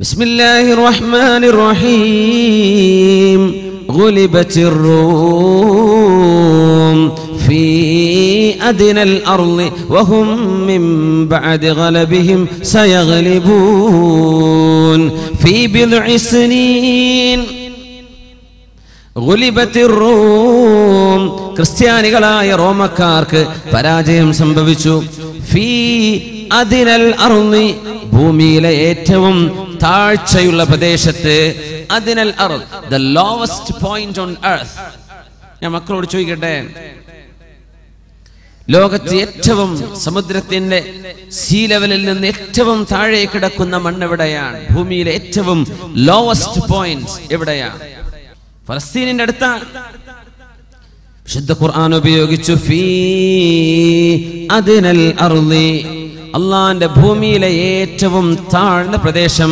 بسم الله الرحمن الرحيم غلبت الروم في أدنى الأرض وهم من بعد غلبهم سيغلبون في بضع سنين ഗുലിബത്തി room ക്രിസ്ത്യാനികളായ റോമക്കാർക്ക് പരാജയം സംഭവിച്ചു ഫീ അതിനൽ അറുന്നി ഭൂമിയിലെ ഏറ്റവും താഴ്ചയുള്ള പ്രദേശത്ത് അതിനൽ അറു the lowest point on earth ഞാൻ മക്കളോട് ചോദിക്കട്ടെ? ലോകത്ത് ഏറ്റവും സമുദ്രത്തിന്റെ സീ ലെവലിൽ നിന്ന് ഏറ്റവും താഴെ കിടക്കുന്ന മണ്ണ് എവിടെയാണ്? ഭൂമിയിലെ ഏറ്റവും ലോവസ്റ്റ് പോയിന്റ് എവിടെയാണ്? ഫലസ്തീനിന്റെ അടുത്താണ് വിശുദ്ധ ഖുർആൻ ഉപയോഗിച്ചു ഫീ അതിനൽ അർളി അള്ളാന്റെ ഭൂമിയിലെ ഏറ്റവും താഴ്ന്ന പ്രദേശം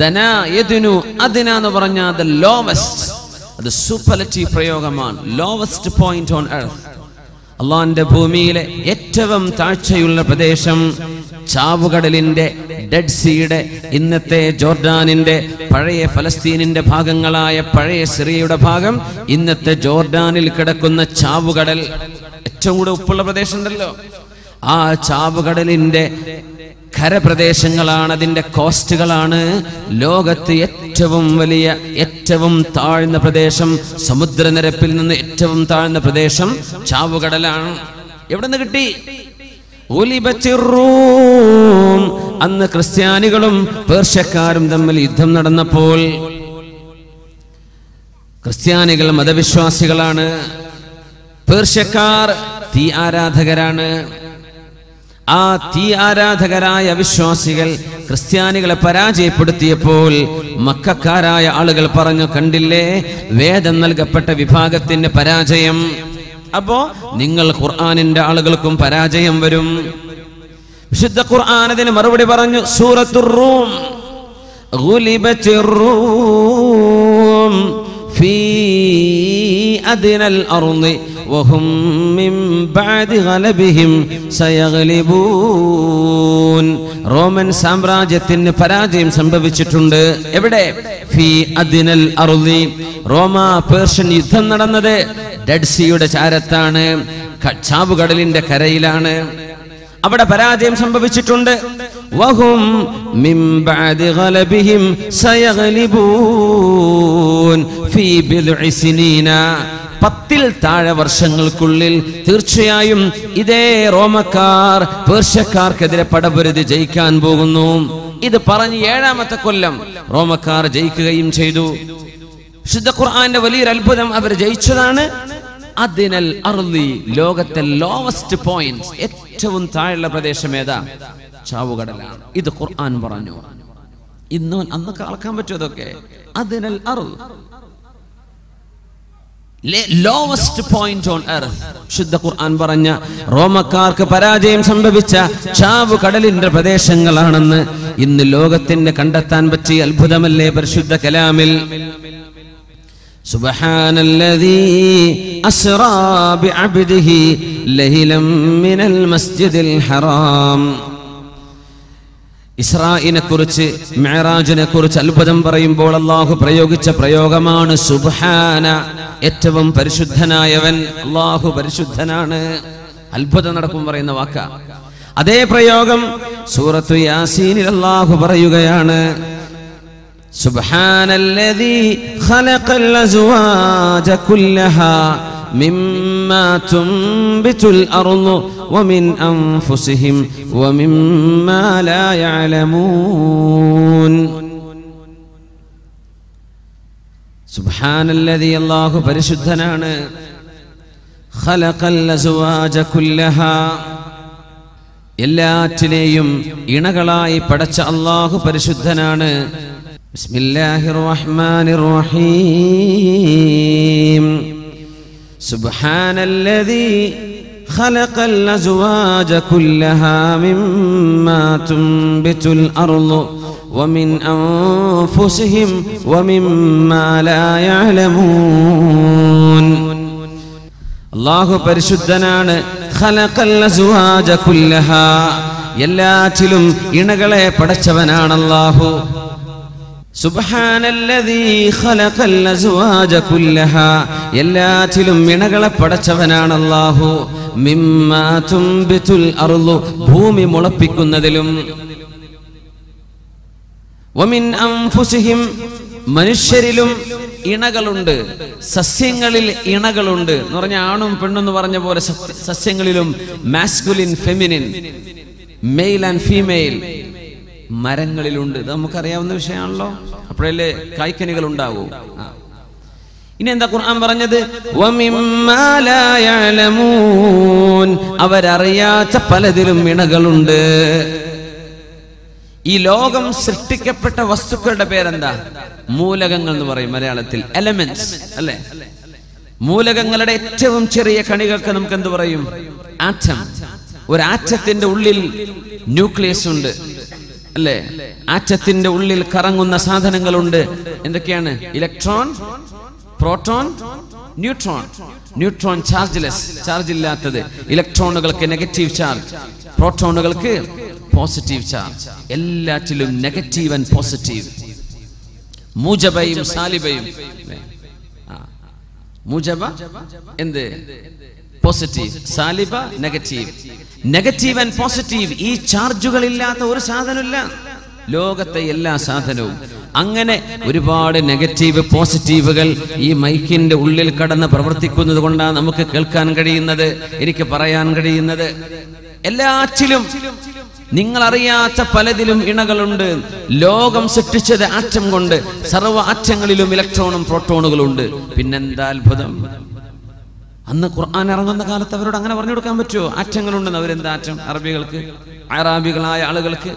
ധന യദുനു അതിന എന്ന് പറഞ്ഞ ദ ലോവസ്റ്റ് അത് സൂപ്പർലറ്റീവ് പ്രയോഗമാണ്. ലോവസ്റ്റ് പോയിന്റ് ഓൺ എർത്ത് അള്ളാന്റെ ഭൂമിയിലെ ഏറ്റവും താഴ്ചയുള്ള പ്രദേശം ചാവുകടലിന്റെ ഡെഡ് സീയുടെ ഇന്നത്തെ ജോർഡാനിന്റെ പഴയ ഫലസ്തീനിന്റെ ഭാഗങ്ങളായ പഴയ സിറിയയുടെ ഭാഗം ഇന്നത്തെ ജോർഡാനിൽ കിടക്കുന്ന ചാവുകടൽ. ഏറ്റവും കൂടെ ഉപ്പുള്ള പ്രദേശം ഉണ്ടല്ലോ. ആ ചാവുകടലിന്റെ കരപ്രദേശങ്ങളാണ് അതിന്റെ കോസ്റ്റുകളാണ്. ലോകത്ത് ഏറ്റവും വലിയ ഏറ്റവും താഴ്ന്ന പ്രദേശം സമുദ്രനിരപ്പിൽ നിന്ന് ഏറ്റവും താഴ്ന്ന പ്രദേശം ചാവുകടലാണ്. എവിടെ നിന്ന് കിട്ടി. അന്ന് ക്രിസ്ത്യാനികളും പേർഷ്യക്കാരും തമ്മിൽ യുദ്ധം നടന്നപ്പോൾ ക്രിസ്ത്യാനികൾ മതവിശ്വാസികളാണ്. പേർഷ്യക്കാർ തീ ആരാധകരാണ്. ആ തീ ആരാധകരായ വിശ്വാസികൾ ക്രിസ്ത്യാനികളെ പരാജയപ്പെടുത്തിയപ്പോൾ മക്കാരായ ആളുകൾ പറഞ്ഞു കണ്ടില്ലേ? വേദം നൽകപ്പെട്ട വിഭാഗത്തിന്റെ പരാജയം. അപ്പോ നിങ്ങൾ ഖുർആാനിന്റെ ആളുകൾക്കും പരാജയം വരും. വിശുദ്ധ ഖുർആൻ അതിന് മറുപടി പറഞ്ഞു സൂറത്തുറൂം في أدنى الأرض وهم من بعد غلبهم سيغلبون റോമൻ സാമ്രാജ്യത്തിന് പരാജയം സംഭവിച്ചിട്ടുണ്ട് എവിടെ ഫി അദിനൽ അറുതി റോമ പേർഷ്യൻ യുദ്ധം നടന്നത് ഡെഡ് സിയുടെ ചാരത്താണ് ക- ചാവുകടലിന്റെ കരയിലാണ് അവിടെ പരാജയം സംഭവിച്ചിട്ടുണ്ട്. വഹും പത്തിൽ താഴെ വർഷങ്ങൾക്കുള്ളിൽ തീർച്ചയായും ഇതേ റോമക്കാർ പേർഷ്യക്കാർക്കെതിരെ പടപൊരുതി ജയിക്കാൻ പോകുന്നു. ഇത് പറഞ്ഞ് ഏഴാമത്തെ കൊല്ലം റോമക്കാർ ജയിക്കുകയും ചെയ്തു. ശുദ്ധ ഖുർആന്റെ വലിയൊരു അത്ഭുതം അവർ ജയിച്ചതാണ്. അതിനൽ അർലി ലോകത്തെ ലോവസ്റ്റ് പോയിന്റ് ഏറ്റവും താഴെയുള്ള പ്രദേശം ഏതാ? ചാവുകടലാണ് ഇത് ഖുർആൻ പറഞ്ഞു. ഇന്ന് അന്നൊക്കെ അളക്കാൻ പറ്റും അതൊക്കെ അതിനൽ അറു ലോവസ്റ്റ് പോയിന്റ് ഓൺ എർത്ത് ശുദ്ധ ഖുർആൻ പറഞ്ഞ റോമക്കാർക്ക് പരാജയം സംഭവിച്ച ചാവ് കടലിന്റെ പ്രദേശങ്ങളാണെന്ന് ഇന്ന് ലോകത്തിന്റെ കണ്ടെത്താൻ പറ്റിയ അത്ഭുതമല്ലേ പരിശുദ്ധ കലാമിൽ? سبحان الذي أسرى بعبده ليلا من المسجد الحرام ഇസ്രായിനെ കുറിച്ച് മെഹറാജിനെ കുറിച്ച് അത്ഭുതം പറയുമ്പോൾ അള്ളാഹു പ്രയോഗിച്ച പ്രയോഗമാണ് സുബ്ഹാന ഏറ്റവും പരിശുദ്ധനായവൻ അള്ളാഹു പരിശുദ്ധനാണ് അത്ഭുതം നടക്കും പറയുന്ന വാക്ക അതേ പ്രയോഗം സൂറത്തു യാസീനിൽ അള്ളാഹു പറയുകയാണ് سبحان الذي خلق الأزواج كلها مما تنبت الأرض ومن أنفسهم ومما لا يعلمون سبحان الذي الله പരിശുദ്ധനാണ് خلق الأزواج كلها എല്ലാറ്റിനെയും ഇണകളായി പടച്ച അള്ളാഹു പരിശുദ്ധനാണ് بسم الله الرحمن الرحيم سبحان الذي خلق الأزواج كلها مما تنبت الأرض ومن أنفسهم ومما لا يعلمون അള്ളാഹു പരിശുദ്ധനാണ് ഖലഖൽ അസ്വാജ കുല്ലഹ എല്ലാറ്റിലും ഇണകളെ പടച്ചവനാണ് അള്ളാഹു എല്ലാറ്റിലും ഇണകളെ പടച്ചവനാണ് അർളു ഭൂമി മുളപ്പിക്കുന്നതിലും. മനുഷ്യരിലും ഇണകളുണ്ട്. സസ്യങ്ങളിൽ ഇണകളുണ്ട്. എന്ന് പറഞ്ഞ ആണും പെണ്ണെന്ന് പറഞ്ഞ പോലെ സസ്യങ്ങളിലും masculine feminine male and female മരങ്ങളിലുണ്ട്. ഇത് നമുക്കറിയാവുന്ന വിഷയമാണല്ലോ. അപ്പോഴല്ലേ കായ്ക്കനികൾ ഉണ്ടാവൂ ആ. ഇനി എന്താ ഖുർആൻ പറഞ്ഞത്? അവരറിയാത്ത പലതിലും ഇണകളുണ്ട്. ഈ ലോകം സൃഷ്ടിക്കപ്പെട്ട വസ്തുക്കളുടെ പേരെന്താ? മൂലകങ്ങൾ എന്ന് പറയും മലയാളത്തിൽ. എലമെന്റ്സ് അല്ലെ? മൂലകങ്ങളുടെ ഏറ്റവും ചെറിയ കണികൾക്ക് നമുക്ക് എന്ത് പറയും? ആറ്റം ഒരു ആറ്റത്തിന്റെ ഉള്ളിൽ ന്യൂക്ലിയസ് ഉണ്ട്. അല്ലെ? ആറ്റത്തിന്റെ ഉള്ളിൽ കറങ്ങുന്ന സാധനങ്ങളുണ്ട്. എന്തൊക്കെയാണ്? Electron proton neutron. Neutron chargeless charge ഇല്ലാത്തത് ഇലക്ട്രോണുകൾക്ക് നെഗറ്റീവ് ചാർജ്. പ്രോട്ടോണുകൾക്ക് പോസിറ്റീവ് ചാർജ്. എല്ലാറ്റിലും നെഗറ്റീവ് ആൻഡ് പോസിറ്റീവ്. മൂജബയും സാലിബയും. മൂജബ എന്ത്? പോസിറ്റീവ് സാലിബ നെഗറ്റീവ് നെഗറ്റീവ് ആൻഡ് പോസിറ്റീവ് ഈ ചാർജുകൾ ഇല്ലാത്ത ഒരു സാധനമില്ല. ലോകത്തെ എല്ലാ സാധനവും. അങ്ങനെ ഒരുപാട് നെഗറ്റീവ് പോസിറ്റീവുകൾ ഈ മൈക്കിന്റെ ഉള്ളിൽ കടന്ന് പ്രവർത്തിക്കുന്നത് കൊണ്ടാണ് നമുക്ക് കേൾക്കാൻ കഴിയുന്നത് എനിക്ക് പറയാൻ കഴിയുന്നത്. എല്ലാറ്റിലും നിങ്ങൾ അറിയാത്ത പലതിലും ഇണകളുണ്ട്. ലോകം സൃഷ്ടിച്ചത് ആറ്റം കൊണ്ട് സർവ ആറ്റങ്ങളിലും ഇലക്ട്രോണും പ്രോട്ടോണുകളും ഉണ്ട് പിന്നെന്താ അത്ഭുതം? അന്ന് ഖുർആൻ ഇറങ്ങുന്ന കാലത്ത് അവരോട് അങ്ങനെ പറഞ്ഞു കൊടുക്കാൻ പറ്റുമോ? ആറ്റങ്ങളുണ്ടെന്ന് അവരെന്താ ആറ്റം? അറബികൾക്ക് അറാബികളായ ആളുകൾക്ക്.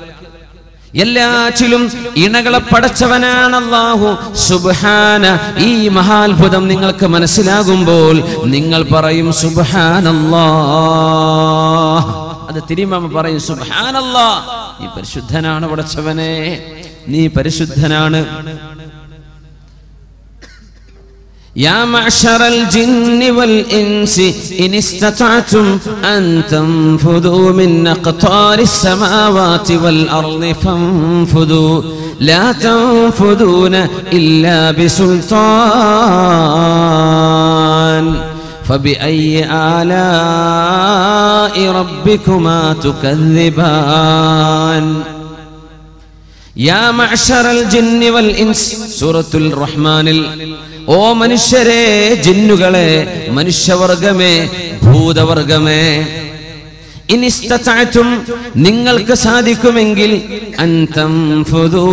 എല്ലാറ്റിലും ഇണകളെ പടച്ചവനാണ് അല്ലാഹു. സുബ്ഹാന ഈ മഹാത്ഭുതം നിങ്ങൾക്ക് മനസ്സിലാകുമ്പോൾ നിങ്ങൾ പറയും സുബാനല്ലാ അത് തിരിമാമ പറയും സുബ്ഹാനല്ലാഹ്. നീ പരിശുദ്ധനാണ് പടച്ചവനെ. നീ പരിശുദ്ധനാണ്. يا معشر الجن والإنس إن استطعتم أن تنفذوا من أقطار السماوات والأرض فانفذوا. لا تنفذون إلا بسلطان. فبأي آلاء ربكما تكذبان؟ يا معشر الجن والإنس سورة الرحمن الرحيم ഓ മനുഷ്യരെ ജിന്നുകളെ മനുഷ്യവർഗമേ ഭൂതവർഗമേ. ഇനിസ്തതഅതും നിങ്ങൾക്ക് സാധിക്കുമെങ്കിൽ അന്തം തൻഫുദൂ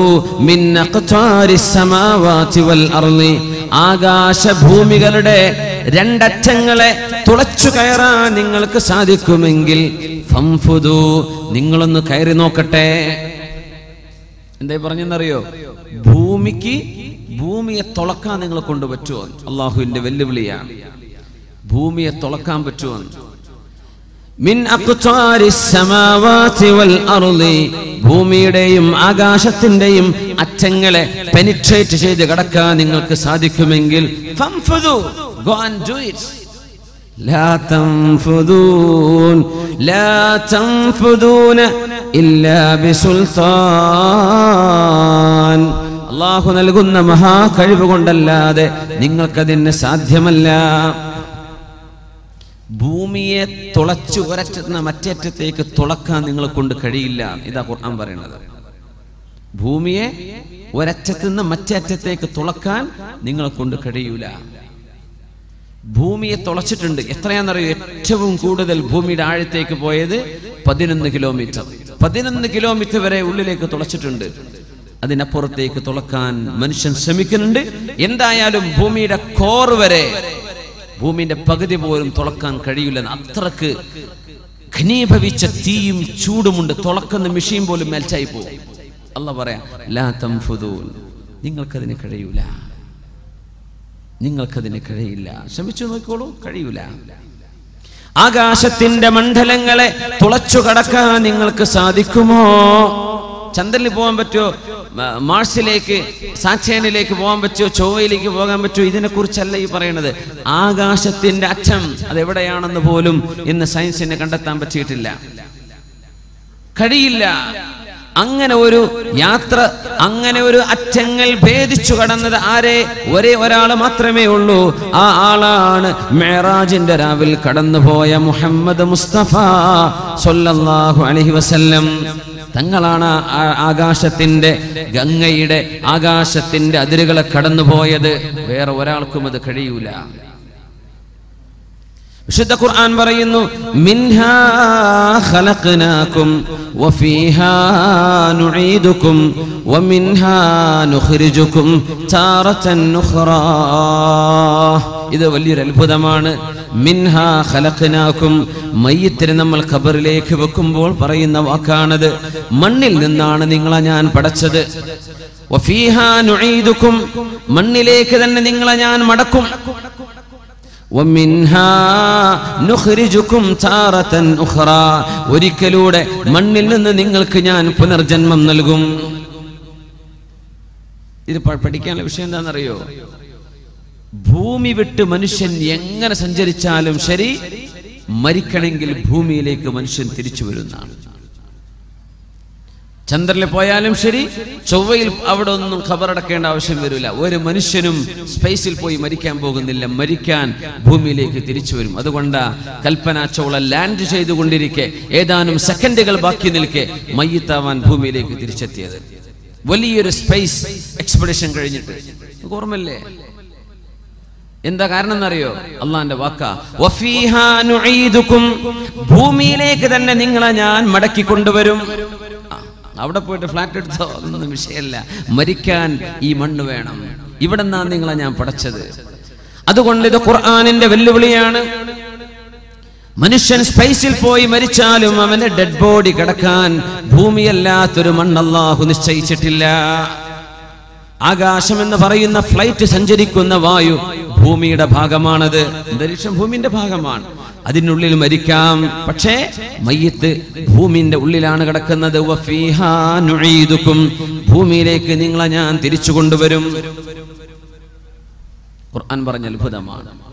മിൻ അഖ്താരിസ് വൽ അർളി. ആകാശ ഭൂമികളുടെ രണ്ടറ്റങ്ങളെ തുളച്ചു കയറാൻ നിങ്ങൾക്ക് സാധിക്കുമെങ്കിൽ നിങ്ങളൊന്ന് കയറി നോക്കട്ടെ. എന്തായി പറഞ്ഞെന്നറിയോ? ഭൂമിക്ക് ഭൂമിയെ തുളക്കാൻ നിങ്ങളെ കൊണ്ട് പറ്റുമോ അള്ളാഹുവിന്റെ വെല്ലുവിളിയാണ്. ഭൂമിയെ തുളക്കാൻ പറ്റുമോ മിൻ വൽ അർളി ഭൂമിയുടെയും ആകാശത്തിന്റെയും അറ്റങ്ങളെ പെനിട്രേറ്റ് ചെയ്ത് കടക്കാൻ നിങ്ങൾക്ക് സാധിക്കുമെങ്കിൽ ഫംഫുദു ഗോ അള്ളാഹു നൽകുന്ന മഹാ കഴിവ് കൊണ്ടല്ലാതെ നിങ്ങൾക്കതിന് സാധ്യമല്ല. ഭൂമിയെ തുളച്ചു ഒരറ്റുന്ന മറ്റേറ്റത്തേക്ക് തുളക്കാൻ നിങ്ങളെ കൊണ്ട് കഴിയില്ല ഇതാ ഖുർആൻ പറയുന്നത്. ഭൂമിയെ ഒരറ്റത്തു നിന്ന് മറ്റേറ്റത്തേക്ക് തുളക്കാൻ നിങ്ങളെ കൊണ്ട് കഴിയൂല. ഭൂമിയെ തുളച്ചിട്ടുണ്ട്. എത്രയാണെന്നറിയോ? ഏറ്റവും കൂടുതൽ ഭൂമിയുടെ ആഴത്തേക്ക് പോയത് പതിനൊന്ന് കിലോമീറ്റർ പതിനൊന്ന് കിലോമീറ്റർ വരെ ഉള്ളിലേക്ക് തുളച്ചിട്ടുണ്ട്. അതിനപ്പുറത്തേക്ക് തുളക്കാൻ മനുഷ്യൻ ശ്രമിക്കുന്നുണ്ട്. എന്തായാലും ഭൂമിയുടെ കോർ വരെ ഭൂമിയുടെ പകുതി പോലും തുളക്കാൻ കഴിയില്ലെന്ന് അത്രയ്ക്ക് ഘനീഭവിച്ച തീയും ചൂടുമുണ്ട്. തുളക്കുന്ന മെഷീൻ പോലും മെൽച്ചായി പോകും. അല്ല പറയാം നിങ്ങൾക്കതിന് കഴിയൂല. നിങ്ങൾക്കതിന് കഴിയില്ല. ശ്രമിച്ചു നോക്കിക്കോളൂ കഴിയൂല. ആകാശത്തിന്റെ മണ്ഡലങ്ങളെ തുളച്ചു കടക്കാൻ നിങ്ങൾക്ക് സാധിക്കുമോ? ചന്ദ്രനിൽ പോകാൻ പറ്റുമോ? മാഴ്സിലേക്ക് സാച്ചേനിലേക്ക് പോകാൻ പറ്റുമോ? ചൊവ്വയിലേക്ക് പോകാൻ പറ്റുമോ? ഇതിനെക്കുറിച്ചല്ല ഈ പറയുന്നത്. ആകാശത്തിന്റെ അറ്റം അതെവിടെയാണെന്ന് പോലും ഇന്ന് സയൻസിന് കണ്ടെത്താൻ പറ്റിയിട്ടില്ല. കഴിയില്ല. അങ്ങനെ ഒരു യാത്ര അങ്ങനെ ഒരു അറ്റങ്ങൾ ഭേദിച്ചു കടന്നത് ആരെ? ഒരേ ഒരാൾ മാത്രമേ ഉള്ളൂ. ആ ആളാണ് മേറാജിന്റെ രാവിൽ കടന്നുപോയ മുഹമ്മദ് മുസ്തഫ സൊല്ലാഹു അലഹി വസല്ലം. തങ്ങളാണ് ആകാശത്തിന്റെ ഗംഗയുടെ ആകാശത്തിന്റെ അതിരുകളെ കടന്നുപോയത്. വേറെ ഒരാൾക്കും അത് കഴിയൂല. വിശുദ്ധ ഖുർആൻ പറയുന്നു മിൻഹാ ഖലഖനാകും വഫീഹാ നുഈദുകും വമിൻഹാ നുഖ്രിജുകും ഇത് വലിയൊരു അത്ഭുതമാണ്. മയ്യത്തിന് നമ്മൾ ഖബറിലേക്ക് വെക്കുമ്പോൾ പറയുന്ന വാക്കാണത്. മണ്ണിൽ നിന്നാണ് നിങ്ങളെ ഞാൻ പടച്ചത്. മണ്ണിലേക്ക് തന്നെ നിങ്ങളെ ഞാൻ മടക്കും. ഒരിക്കലൂടെ മണ്ണിൽ നിന്ന് നിങ്ങൾക്ക് ഞാൻ പുനർജന്മം നൽകും. ഇത് പഠിക്കാനുള്ള വിഷയം എന്താണെന്നറിയോ? ഭൂമി വിട്ട് മനുഷ്യൻ എങ്ങനെ സഞ്ചരിച്ചാലും ശരി മരിക്കണമെങ്കിൽ ഭൂമിയിലേക്ക് മനുഷ്യൻ തിരിച്ചു വരുന്നതാണ്. ചന്ദ്രനിൽ പോയാലും ശരി ചൊവ്വയിൽ അവിടെ ഒന്നും ഖബറടക്കേണ്ട ആവശ്യം വരില്ല. ഒരു മനുഷ്യനും സ്പേസിൽ പോയി മരിക്കാൻ പോകുന്നില്ല. മരിക്കാൻ ഭൂമിയിലേക്ക് തിരിച്ചു വരും. അതുകൊണ്ട് കൽപ്പന ചോള ലാൻഡ് ചെയ്തുകൊണ്ടിരിക്കെ. ഏതാനും സെക്കൻഡുകൾ ബാക്കി നിൽക്കെ മയ്യത്താവാൻ ഭൂമിയിലേക്ക് തിരിച്ചെത്തിയത്. വലിയൊരു സ്പേസ് എക്സ്പെഡിഷൻ കഴിഞ്ഞിട്ട്. ഓർമ്മല്ലേ എന്താ കാരണം എന്നറിയോ? അള്ളാന്റെ വാക്ക. ഭൂമിയിലേക്ക് തന്നെ നിങ്ങളെ ഞാൻ മടക്കി കൊണ്ടുവരും. അവിടെ പോയിട്ട് ഫ്ലാറ്റ് എടുത്തോ? അതൊന്നും വിഷയമല്ല. മരിക്കാൻ ഈ മണ്ണ് വേണം. ഇവിടെ നിന്നാണ് നിങ്ങളെ ഞാൻ പടച്ചത്. അതുകൊണ്ട് ഇത് ഖുർആാനിന്റെ വെല്ലുവിളിയാണ്. മനുഷ്യൻ സ്പേസിൽ പോയി മരിച്ചാലും അവന്റെ ഡെഡ് ബോഡി കിടക്കാൻ ഭൂമിയല്ലാത്തൊരു മണ്ണല്ലാഹു നിശ്ചയിച്ചിട്ടില്ല. ആകാശം എന്ന് പറയുന്ന ഫ്ലൈറ്റ് സഞ്ചരിക്കുന്ന വായു ഭൂമിയുടെ ഭാഗമാണത്. അന്തരീക്ഷം ഭൂമിന്റെ ഭാഗമാണ്. അതിനുള്ളിൽ മരിക്കാം. പക്ഷേ മയ്യത്ത് ഭൂമിന്റെ ഉള്ളിലാണ് കിടക്കുന്നത്. ഭൂമിയിലേക്ക് നിങ്ങളെ ഞാൻ തിരിച്ചു കൊണ്ടുവരും. ഖുർആൻ പറഞ്ഞ അത്ഭുതമാണ്.